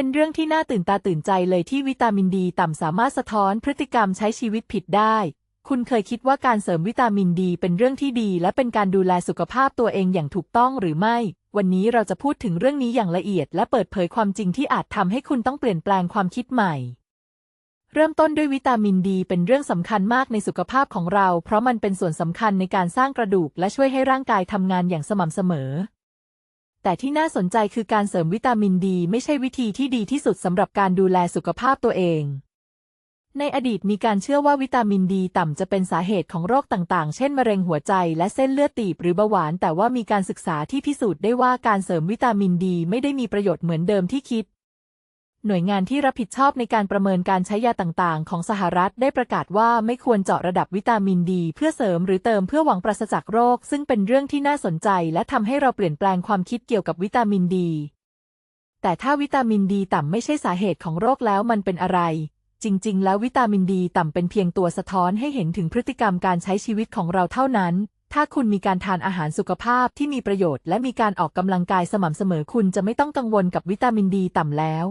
เป็นเรื่องที่น่าตื่นตาตื่นใจเลยที่วิตามินดีต่ำสามารถสะท้อนพฤติกรรมใช้ชีวิตผิดได้ คุณเคยคิดว่าการเสริมวิตามินดีเป็นเรื่องที่ดี และเป็นการดูแลสุขภาพตัวเองอย่างถูกต้องหรือไม่ วันนี้เราจะพูดถึงเรื่องนี้อย่างละเอียด และเปิดเผยความจริงที่อาจทำให้คุณต้องเปลี่ยนแปลงความคิดใหม่เริ่มต้นด้วยวิตามินดีเป็นเรื่องสำคัญมากในสุขภาพของเรา เพราะมันเป็นส่วนสำคัญในการสร้างกระดูก และช่วยให้ร่างกายทำงานอย่างสม่ำเสมอ แต่ที่น่าสนใจคือการเสริมวิตามินดี ไม่ใช่วิธีที่ดีที่สุดสำหรับการดูแลสุขภาพตัวเอง ในอดีตมีการเชื่อว่าวิตามินดีต่ำจะเป็นสาเหตุของโรคต่างๆ เช่นมะเร็งหัวใจและเส้นเลือดตีบหรือเบาหวาน แต่ว่ามีการศึกษาที่พิสูจน์ได้ว่าการเสริมวิตามินดี ไม่ได้มีประโยชน์เหมือนเดิมที่คิด หน่วยงานที่รับผิดชอบในการประเมินการใช้ยาต่างๆ ของสหรัฐได้ประกาศว่าไม่ควรเจาะระดับวิตามินดี เพื่อเสริมหรือเติมเพื่อหวังปราศจากโรค ซึ่งเป็นเรื่องที่น่าสนใจ และทำให้เราเปลี่ยนแปลงความคิดเกี่ยวกับวิตามินดี แต่ถ้าวิตามินดีต่ำไม่ใช่สาเหตุของโรคแล้วมันเป็นอะไร จริง ๆ แล้ววิตามินดีต่ำเป็นเพียงตัวสะท้อนให้เห็นถึงพฤติกรรมการใช้ชีวิตของเราเท่านั้นถ้าคุณมีการทานอาหารสุขภาพที่มีประโยชน์ และมีการออกกำลังกายสม่ำเสมอคุณจะไม่ต้องกังวลกับวิตามินดีต่ำแล้ว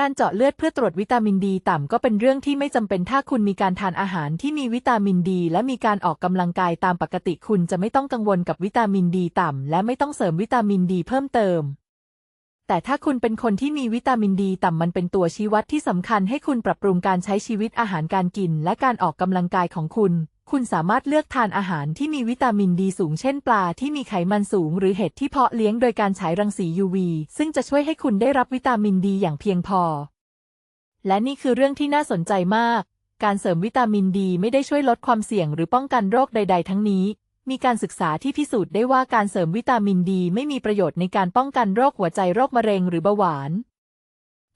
การเจาะเลือดเพื่อตรวจวิตามินดีต่ำก็เป็นเรื่องที่ไม่จำเป็นถ้าคุณมีการทานอาหารที่มีวิตามินดี และมีการออกกำลังกายตามปกติคุณจะไม่ต้องกังวลกับวิตามินดีต่ำและไม่ต้องเสริมวิตามินดีเพิ่มเติม แต่ถ้าคุณเป็นคนที่มีวิตามินดีต่ำมันเป็นตัวชี้วัดที่สำคัญให้คุณปรับปรุงการใช้ชีวิตอาหารการกิน และการออกกำลังกายของคุณ คุณสามารถเลือกทานอาหารที่มีวิตามินดีสูงเช่นปลาที่มีไขมันสูง หรือเห็ดที่เพาะเลี้ยงโดยการฉายรังสี UV ซึ่งจะช่วยให้คุณได้รับวิตามินดีอย่างเพียงพอ และนี่คือเรื่องที่น่าสนใจมาก การเสริมวิตามินดีไม่ได้ช่วยลดความเสี่ยงหรือป้องกันโรคใด ๆ ทั้งนี้ มีการศึกษาที่พิสูจน์ได้ว่าการเสริมวิตามินดีไม่มีประโยชน์ในการป้องกันโรคหัวใจโรคมะเร็งหรือเบาหวาน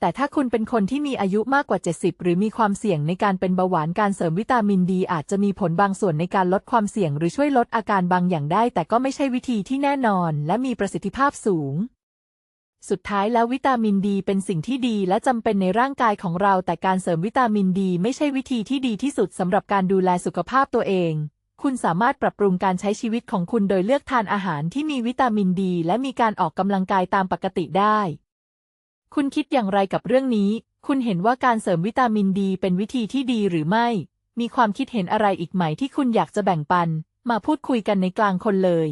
แต่ถ้าคุณเป็นคนที่มีอายุมากกว่า 70 หรือมีความเสี่ยงในการเป็นเบาหวานการเสริมวิตามินดี อาจจะมีผลบางส่วนในการลดความเสี่ยงหรือช่วยลดอาการบางอย่างได้ แต่ก็ไม่ใช่วิธีที่แน่นอน และมีประสิทธิภาพสูง สุดท้ายแล้ววิตามินดีเป็นสิ่งที่ดีและจำเป็นในร่างกายของเรา แต่การเสริมวิตามินดีไม่ใช่วิธีที่ดีที่สุดสำหรับการดูแลสุขภาพตัวเอง คุณสามารถปรับปรุงการใช้ชีวิตของคุณโดยเลือกทานอาหารที่มีวิตามินดี และมีการออกกำลังกายตามปกติได้ คุณคิดอย่างไรกับเรื่องนี้ คุณเห็นว่าการเสริมวิตามินดีเป็นวิธีที่ดีหรือไม่ มีความคิดเห็นอะไรอีกไหมที่คุณอยากจะแบ่งปัน มาพูดคุยกันในกลางคนเลย